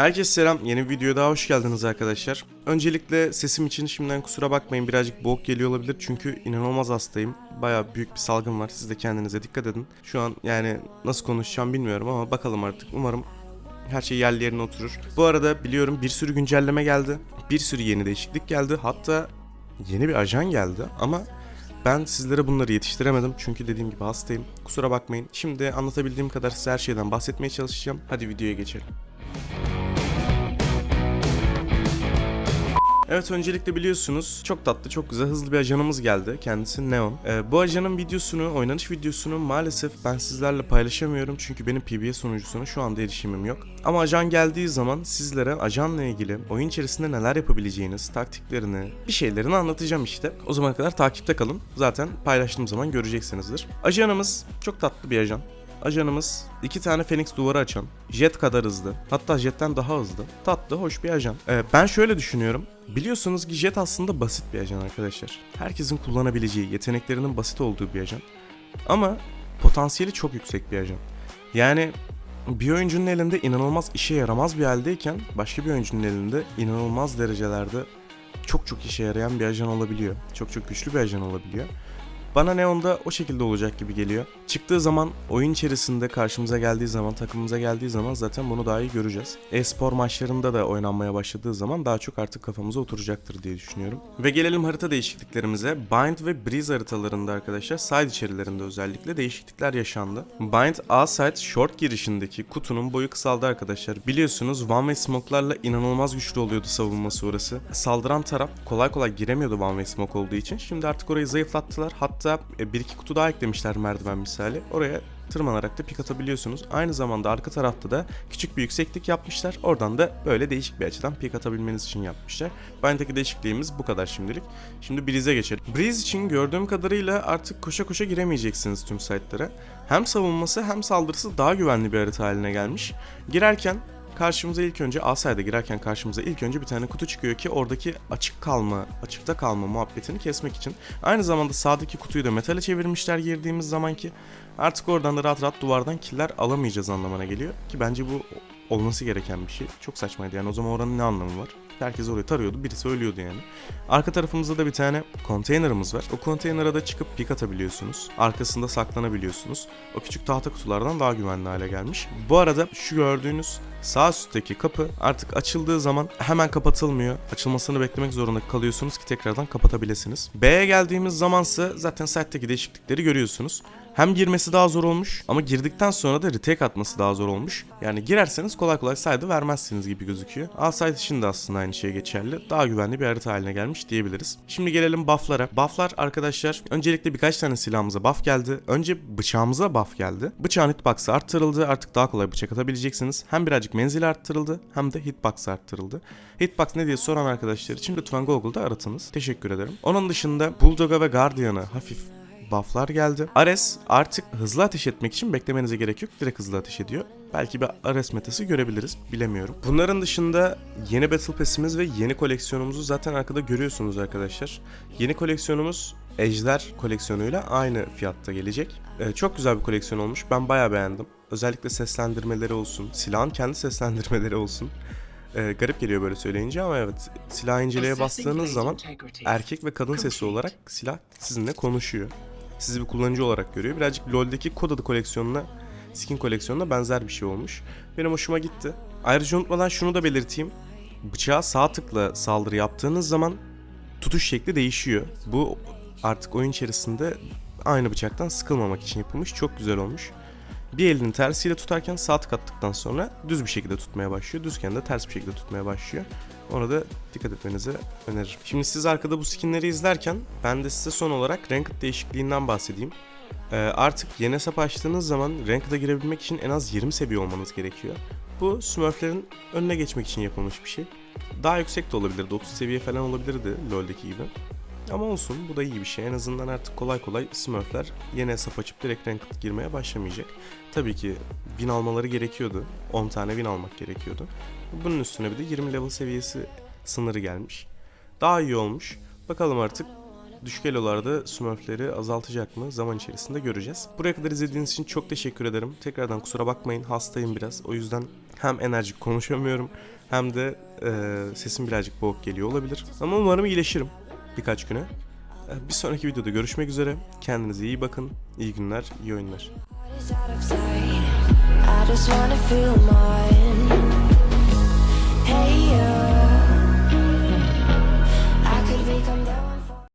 Herkese selam. Yeni bir videoya daha hoş geldiniz arkadaşlar. Öncelikle sesim için şimdiden kusura bakmayın. Birazcık boğuk geliyor olabilir çünkü inanılmaz hastayım. Baya büyük bir salgın var. Siz de kendinize dikkat edin. Şu an yani nasıl konuşacağım bilmiyorum ama bakalım artık. Umarım her şey yerli yerine oturur. Bu arada biliyorum bir sürü güncelleme geldi. Bir sürü yeni değişiklik geldi. Hatta yeni bir ajan geldi ama ben sizlere bunları yetiştiremedim çünkü dediğim gibi hastayım. Kusura bakmayın. Şimdi anlatabildiğim kadar size her şeyden bahsetmeye çalışacağım. Hadi videoya geçelim. Evet öncelikle biliyorsunuz çok tatlı çok güzel hızlı bir ajanımız geldi. Kendisi Neon. Ee, bu ajanın videosunu, oynanış videosunu maalesef ben sizlerle paylaşamıyorum. Çünkü benim PBS sunucusuna şu anda erişimim yok. Ama ajan geldiği zaman sizlere ajanla ilgili oyun içerisinde neler yapabileceğiniz, taktiklerini, bir şeylerini anlatacağım işte. O zamana kadar takipte kalın. Zaten paylaştığım zaman göreceksinizdir. Ajanımız çok tatlı bir ajan. Ajanımız iki tane Phoenix duvarı açan, jet kadar hızlı, hatta jetten daha hızlı, tatlı, hoş bir ajan. Ee, ben şöyle düşünüyorum. Biliyorsunuz ki jet aslında basit bir ajan arkadaşlar. Herkesin kullanabileceği, yeteneklerinin basit olduğu bir ajan. Ama potansiyeli çok yüksek bir ajan. Yani bir oyuncunun elinde inanılmaz işe yaramaz bir haldeyken başka bir oyuncunun elinde inanılmaz derecelerde çok çok işe yarayan bir ajan olabiliyor. Çok çok güçlü bir ajan olabiliyor. Bana Neon'da o şekilde olacak gibi geliyor. Çıktığı zaman oyun içerisinde karşımıza geldiği zaman takımımıza geldiği zaman zaten bunu daha iyi göreceğiz. E-spor maçlarında da oynanmaya başladığı zaman daha çok artık kafamıza oturacaktır diye düşünüyorum. Ve gelelim harita değişikliklerimize. Bind ve Breeze haritalarında arkadaşlar side içerilerinde özellikle değişiklikler yaşandı. Bind A side short girişindeki kutunun boyu kısaldı arkadaşlar. Biliyorsunuz one way smoke'larla inanılmaz güçlü oluyordu savunması orası. Saldıran taraf kolay kolay giremiyordu one way smoke olduğu için. Şimdi artık orayı zayıflattılar. Hatta e, bir iki kutu daha eklemişler merdiven misali. Oraya tırmanarak da pik atabiliyorsunuz. Aynı zamanda arka tarafta da küçük bir yükseklik yapmışlar. Oradan da böyle değişik bir açıdan pik atabilmeniz için yapmışlar. Bind'deki değişikliğimiz bu kadar şimdilik. Şimdi Breeze'e geçelim. Breeze için gördüğüm kadarıyla artık koşa koşa giremeyeceksiniz tüm site'lere. Hem savunması hem saldırısı daha güvenli bir harita haline gelmiş. Girerken karşımıza ilk önce Asay'da girerken karşımıza ilk önce bir tane kutu çıkıyor ki oradaki açık kalma, açıkta kalma muhabbetini kesmek için. Aynı zamanda sağdaki kutuyu da metale çevirmişler girdiğimiz zaman ki artık oradan da rahat rahat duvardan killer alamayacağız anlamına geliyor. Ki bence bu olması gereken bir şey. Çok saçmaydı yani o zaman oranın ne anlamı var? Herkes orayı tarıyordu. Birisi ölüyordu yani. Arka tarafımızda da bir tane konteynerımız var. O konteynere de çıkıp pik atabiliyorsunuz. Arkasında saklanabiliyorsunuz. O küçük tahta kutulardan daha güvenli hale gelmiş. Bu arada şu gördüğünüz sağ üstteki kapı artık açıldığı zaman hemen kapatılmıyor. Açılmasını beklemek zorunda kalıyorsunuz ki tekrardan kapatabilirsiniz. B'ye geldiğimiz zamansa zaten site'deki değişiklikleri görüyorsunuz. Hem girmesi daha zor olmuş ama girdikten sonra da retake atması daha zor olmuş. Yani girerseniz kolay kolay side'ı vermezsiniz gibi gözüküyor. A side için de aslında aynı şey geçerli. Daha güvenli bir harita haline gelmiş diyebiliriz. Şimdi gelelim buff'lara. Buff'lar arkadaşlar öncelikle birkaç tane silahımıza buff geldi. Önce bıçağımıza buff geldi. Bıçağın hitbox'ı arttırıldı. Artık daha kolay bıçak atabileceksiniz. Hem birazcık menzili arttırıldı hem de hitbox arttırıldı. Hitbox ne diye soran arkadaşlar için lütfen Google'da aratınız. Teşekkür ederim. Onun dışında Bulldog'a ve Guardian'a hafif bufflar geldi. Ares artık hızlı ateş etmek için beklemenize gerek yok. Direkt hızlı ateş ediyor. Belki bir Ares metası görebiliriz. Bilemiyorum. Bunların dışında yeni Battle Pass'imiz ve yeni koleksiyonumuzu zaten arkada görüyorsunuz arkadaşlar. Yeni koleksiyonumuz Ejder koleksiyonuyla aynı fiyatta gelecek. Ee, çok güzel bir koleksiyon olmuş. Ben bayağı beğendim. Özellikle seslendirmeleri olsun. Silahın kendi seslendirmeleri olsun. Ee, garip geliyor böyle söyleyince ama evet silah inceleye bastığınız zaman erkek ve kadın sesi olarak silah sizinle konuşuyor. Sizi bir kullanıcı olarak görüyor. Birazcık LoL'deki kod adı koleksiyonuna, skin koleksiyonuna benzer bir şey olmuş. Benim hoşuma gitti. Ayrıca unutmadan şunu da belirteyim. Bıçağa sağ tıkla saldırı yaptığınız zaman tutuş şekli değişiyor. Bu artık oyun içerisinde aynı bıçaktan sıkılmamak için yapılmış. Çok güzel olmuş. Bir elini tersiyle tutarken sağ tık attıktan sonra düz bir şekilde tutmaya başlıyor. Düzken de ters bir şekilde tutmaya başlıyor. Ona da dikkat etmenizi öneririm. Şimdi siz arkada bu skinleri izlerken ben de size son olarak ranked değişikliğinden bahsedeyim. Ee, artık yeni hesap açtığınız zaman ranked'a girebilmek için en az 20 seviye olmanız gerekiyor. Bu smurflerin önüne geçmek için yapılmış bir şey. Daha yüksek de olabilirdi. 30 seviye falan olabilirdi LoL'deki gibi. Ama olsun bu da iyi bir şey. En azından artık kolay kolay Smurfler yeni hesap açıp direkt ranked girmeye başlamayacak. Tabii ki win almaları gerekiyordu. 10 tane win almak gerekiyordu. Bunun üstüne bir de 20 level seviyesi sınırı gelmiş. Daha iyi olmuş. Bakalım artık düşük elolarda Smurfleri azaltacak mı zaman içerisinde göreceğiz. Buraya kadar izlediğiniz için çok teşekkür ederim. Tekrardan kusura bakmayın hastayım biraz. O yüzden hem enerjik konuşamıyorum hem de e, sesim birazcık boğuk geliyor olabilir. Ama umarım iyileşirim birkaç güne. E, bir sonraki videoda görüşmek üzere. Kendinize iyi bakın. İyi günler, iyi oyunlar.